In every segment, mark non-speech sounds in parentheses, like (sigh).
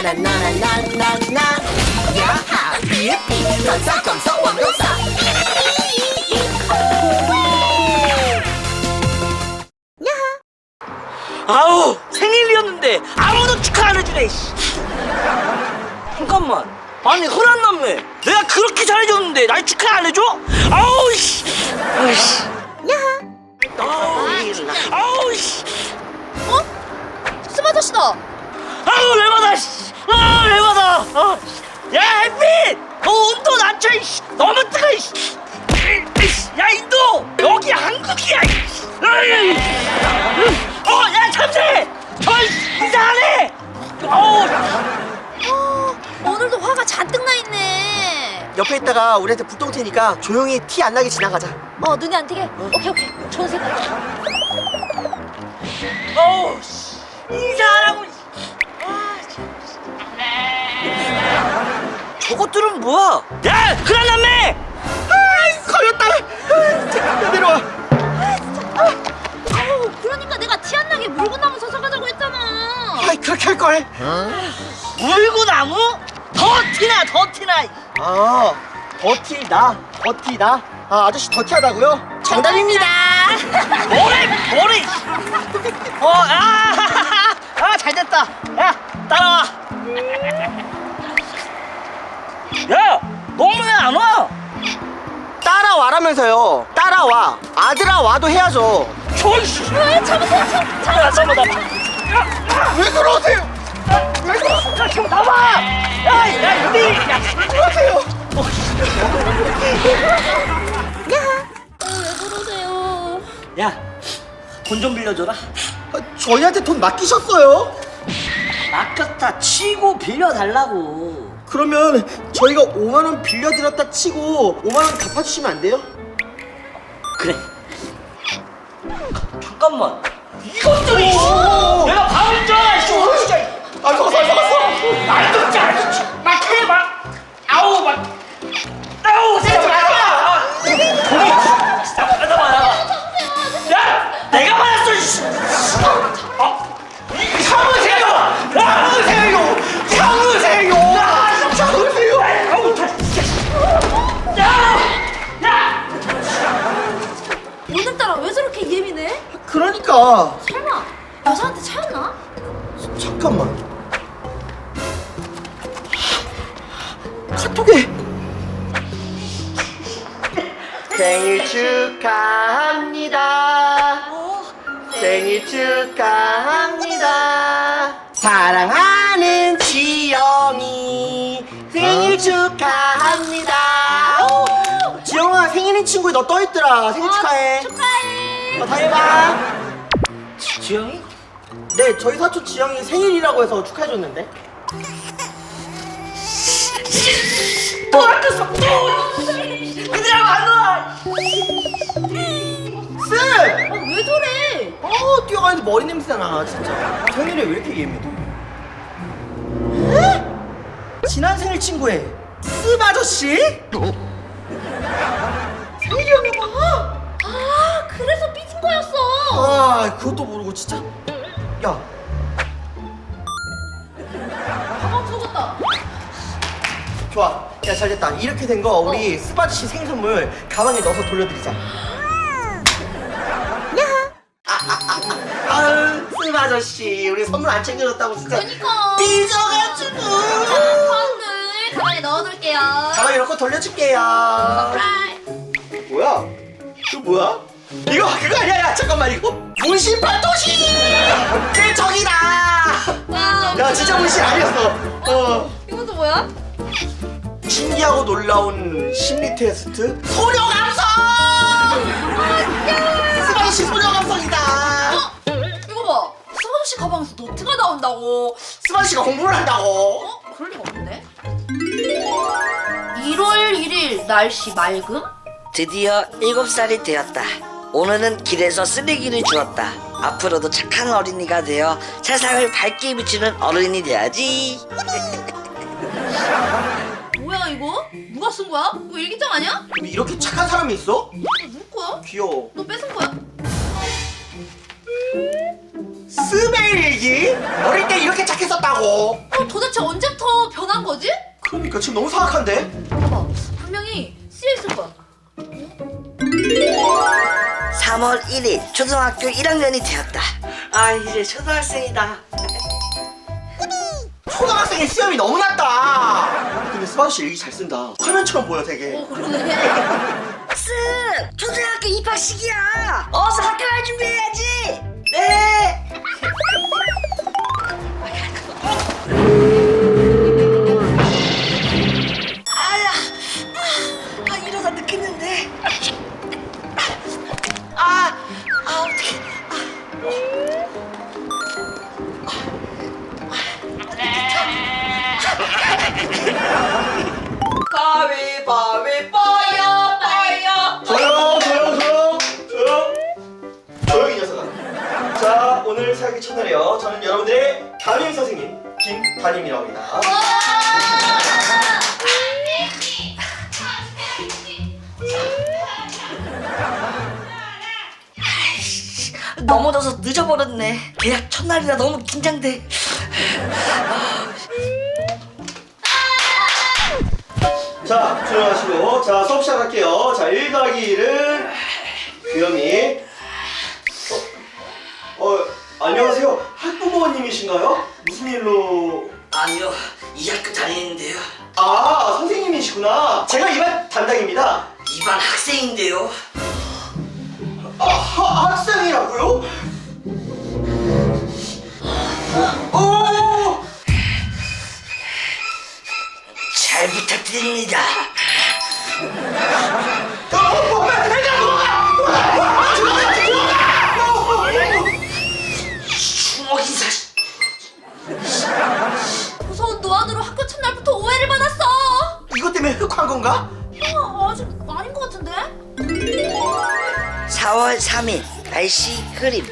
나나 나나 나나나. 야하. 비비 감사 감사 왕감사. 아우 생일이었는데 아무도 축하 안 해주네 씨. 잠깐만. 아니 흔한 남매. 내가 그렇게 잘해줬는데 날 축하 안 해줘? 아우 씨. 아우 씨. 아우 아우 씨. 어? 숨 아저씨다. 아우 내 받아 씨. 아우 열받아 아, 씨. 야 햇빛 너 온도 낮춰 이씨 너무 뜨거 이씨 이씨. 야 인도 여기 한국이야 이씨. 어야 참새 저 이씨, 이상하네 어우 어, 오늘도 화가 잔뜩 나 있네. 옆에 있다가 우리한테 불똥 테니까 조용히 티 안 나게 지나가자 어, 눈이 안 띄게. 오케이, 오케이. 좋은 생각. 어우 씨 이상하라 저것들은 뭐야? 야 그란 남매 걸렸다. 아, 내려와. 아우, 그러니까 내가 티 안 나게 물고 나무 서서 가자고 했잖아. 아이 그렇게 할걸. 물구나무? 더 티나 더 티나. 아 더티나 더티나. 아 아저씨 더티하다고요? 정답입니다. 뭐래 뭐래 어아 아 잘 (laughs) 됐다. 야 따라와 야 너는 왜안 와? 따라와라면서요. 따라와. 아들아 와도 해야죠. 저이씨. 왜 참으세요, 참, 참. 야 잠깐만 왜 그러세요? 왜 그러세요? 야 지금 나와! 야야 이리 야 그러세요? 왜 그러세요? 야 돈 좀 빌려줘라. 아, 저희한테 돈 맡기셨어요? 맡겼다 치고 빌려달라고 그러면 저희가 5만 원 빌려드렸다 치고 5만 원 갚아주시면 안 돼요? 그래 잠깐만 이것들이 오! 내가 그러니까. 설마 여자한테 차였나? 잠깐만. 카톡에. 생일 축하합니다. 생일 축하합니다. 사랑하는 지영이 생일 축하합니다. 지영아 생일인 친구에 너 떠있더라. 생일 축하해. 축하해. 어, 다 해봐 지영이 네, 저희 사촌 지영이 생일이라고 해서 축하해줬는데. 또 아꼈어 또 그들하고 안 놀아 쓱! 아, 왜 저래? 어, 뛰어가는데 머리 냄새 나, 진짜. 생일에 왜 이렇게 예민해? 에? 지난 생일 친구의 습 아저씨? 아, 그것도 모르고 진짜. 야, 가방 속았다. 좋아. 야, 잘 됐다. 이렇게 된 거 우리 습 아저씨 생일 선물 가방에 넣어서 돌려드리자. 아유, 습 아저씨, 우리 선물 안 챙겨줬다고 진짜. 그니까. 삐져가지고. 선물 가방에 넣어둘게요. 가방에 넣고 돌려줄게요. 프라이. 뭐야? 이거 뭐야? 이거 그거 아니야? 야, 잠깐만 이거 문신 팔토시! 내 적이다! 와. 야 진짜 문신 아니었어. 어. 이건 또 뭐야? 신기하고 놀라운 심리 테스트 소녀 감성! 스바이시 소녀 감성이다. 어? 이거 봐. 수범 씨 가방에서 노트가 나온다고. 스바이시가 공부를 한다고. 어? 그럴 리가 없는데? 1월 1일 날씨 맑음? 드디어 7살이 되었다. 오늘은 길에서 쓰레기를 주웠다. 앞으로도 착한 어린이가 되어 세상을 밝게 비추는 어른이 돼야지. (laughs) 뭐야 이거? 누가 쓴 거야? 이거 일기장 아니야? 이렇게 착한 사람이 있어? 이거 누구 거야? 귀여워. 너 뺏은 거야? 스베일기? 어릴 때 이렇게 착했었다고. 어 도대체 언제부터 변한 거지? 그러니까 지금 너무 사악한데? 봐봐 3월 1일 초등학교 1학년이 되었다. 아 이제 초등학생이다. 초등학생이 수염이 너무 낮다 근데 스바도 씨 일기 잘 쓴다 화면처럼 보여 되게 어 그러네 스 초등학교 입학식이야. 어서 학교 갈 준비해야지. 네. 담임 선생님 김담임이라고 합니다. 넘어져서 늦어버렸네. 계약 첫날이라 너무 긴장돼. 자 조용하시고. 자 수업 시작할게요. 자 1 더하기 1은 귀염이. 어, 어 안녕하세요 학부모님이신가요? 무슨 일로 아니요, 이 학교 다니는데요. 아 선생님이시구나 제가 이반 담당입니다 이반 학생인데요. 아 하, 학생이라고요? 오 잘 부탁드립니다. 첫날부터 오해를 받았어 이것 때문에 흑화한 건가? 어, 아직 아닌 것 같은데? 4월 3일 날씨 흐림.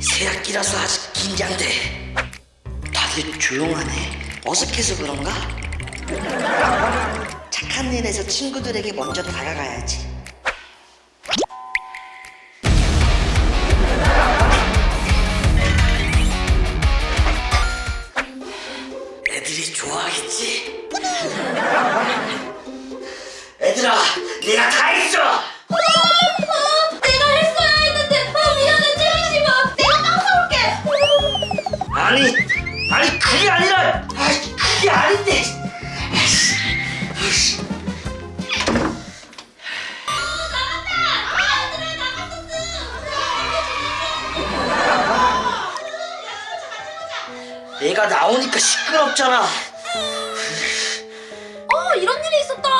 새학기라서 아직 긴장돼. 다들 조용하네. 어색해서 그런가? 착한 일에서 친구들에게 먼저 다가가야지. 얘가 나오니까 시끄럽잖아. 어 이런 일이 있었다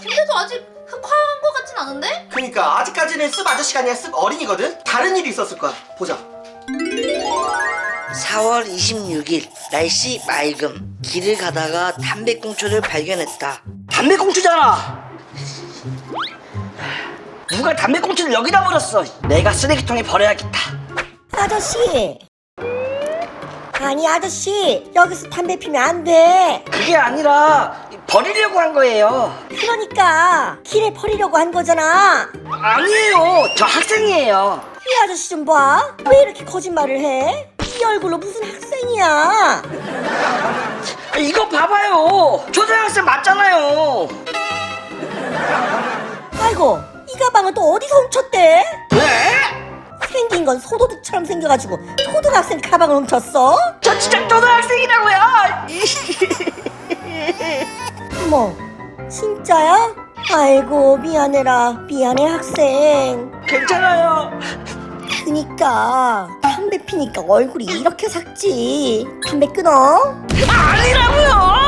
근데도 아직 흑화한 것 같진 않은데? 그니까 아직까지는 습 아저씨가 아니라 습 어린이거든? 다른 일이 있었을 거야 보자 4월 26일 날씨 맑음 길을 가다가 담배꽁초를 발견했다 담배꽁초잖아 누가 담배꽁초를 여기다 버렸어 내가 쓰레기통에 버려야겠다 아저씨! 아니 아저씨 여기서 담배 피면 안 돼. 그게 아니라 버리려고 한 거예요 그러니까 길에 버리려고 한 거잖아. 아니에요 저 학생이에요 이 아저씨 좀 봐. 왜 이렇게 거짓말을 해? 이 얼굴로 무슨 학생이야? 이거 봐봐요 초등학생 맞잖아요 아이고 이 가방은 또 어디서 훔쳤대? 왜? 생긴 건 소도둑처럼 생겨가지고 초등학생 가방을 훔쳤어? 저 진짜 초등학생이라고요 (laughs) 뭐 진짜야? 아이고 미안해라 미안해 학생. 괜찮아요 그니까 담배 피니까 얼굴이 이렇게 삭지. 담배 끊어. 아니라고요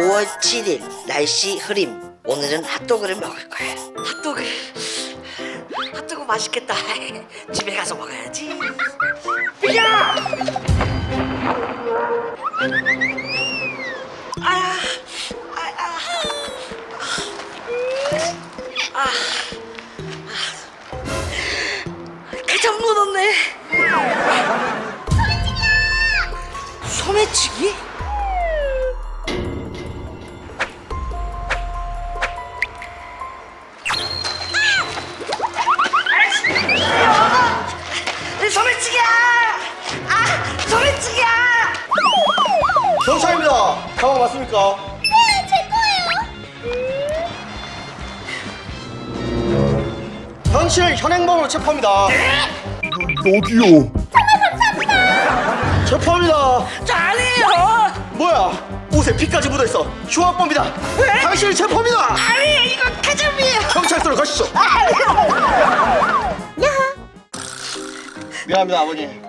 5월 7일 날씨 흐림. 오늘은 핫도그를 먹을 거야. 핫도그. 핫도그 맛있겠다. (laughs) 집에 가서 먹어야지. 야! 아야 아야 아, 아. 케첩 묻었네. 소매치기야 소매치기? 당신을 현행범으로 체포합니다. 여기요. 체포합니다. 저 아니에요! 뭐야? 옷에 피까지 묻어 있어. 흉악범이다. 당신을 체포합니다. 아니에요, 이거 가자미예요! 경찰서로 가시죠. 미안합니다 아버님.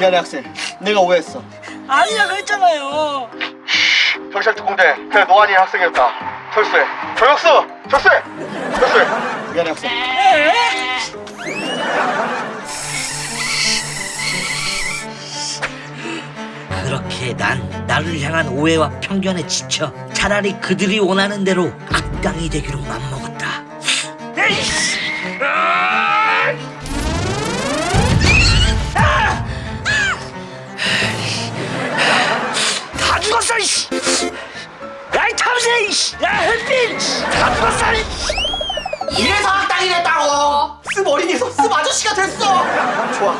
미안해 학생. 내가 오해했어. 아니라고 했잖아요! 경찰 특공대 그 노안이 학생이었다. 철수해. 저격수. 철수해. 철수해. 미안해 학생. 그렇게 난 나를 향한 오해와 편견에 지쳐 차라리 그들이 원하는 대로 악당이 되기로 맘먹 아저씨가 됐어. 좋아.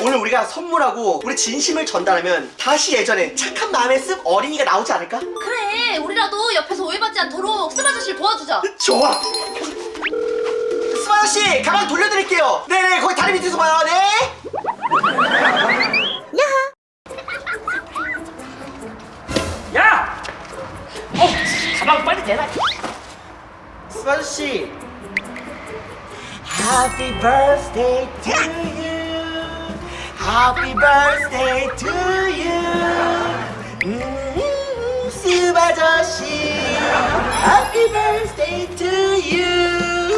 오늘 우리가 선물하고 우리 진심을 전달하면 다시 예전에 착한 마음의 습 어린이가 나오지 않을까? 그래, 우리라도 옆에서 오해받지 않도록 습 아저씨를 도와주자. 좋아. 습 아저씨 가방 돌려드릴게요. 네네 거기 다리 밑에서 봐요. 네. 야! 어, 가방 빨리 대라. 습 아저씨. Happy birthday to you. Happy birthday to you. 음, 습 아저씨. Happy birthday to you.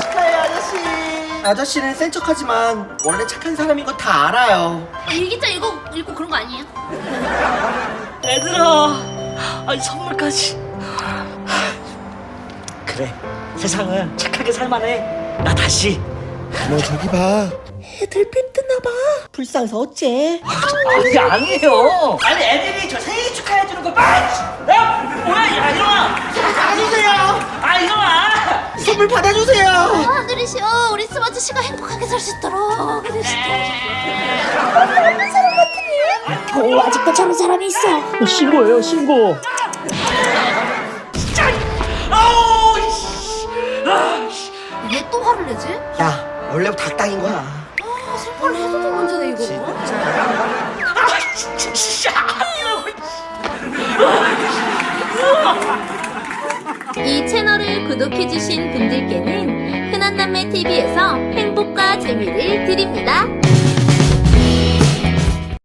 축하해 아저씨. 아저씨는 센 척하지만 원래 착한 사람인 거 다 알아요. 일기장 읽고, 읽고 그런 거 아니에요? 얘들아, 아니 선물까지. 그래, 세상은 착 하게 살만해. 나 다시. 너 저기 봐. 애들 핀 뜨나 봐. 불쌍해서 어째? 아니 아니에요. 아니 애들이 저 생일 축하해 주는 거 봐. 야, 뭐야, 야 일어나. 받아주세요. 아 일어나. 선물 받아주세요. 아, 하늘이시여, 우리 습 아저씨가 행복하게 살 수 있도록 해주시죠. 오, 아직도 저런 사람이 있어. 신고예요, 신고. 또 화를 내지? 야, 원래부터 닭당인 거야. 아, 슬퍼를 해줘도 문제네, 이거. 아, 진짜, 진짜 아니라고. 이 채널을 구독해주신 분들께는 흔한남매 TV에서 행복과 재미를 드립니다.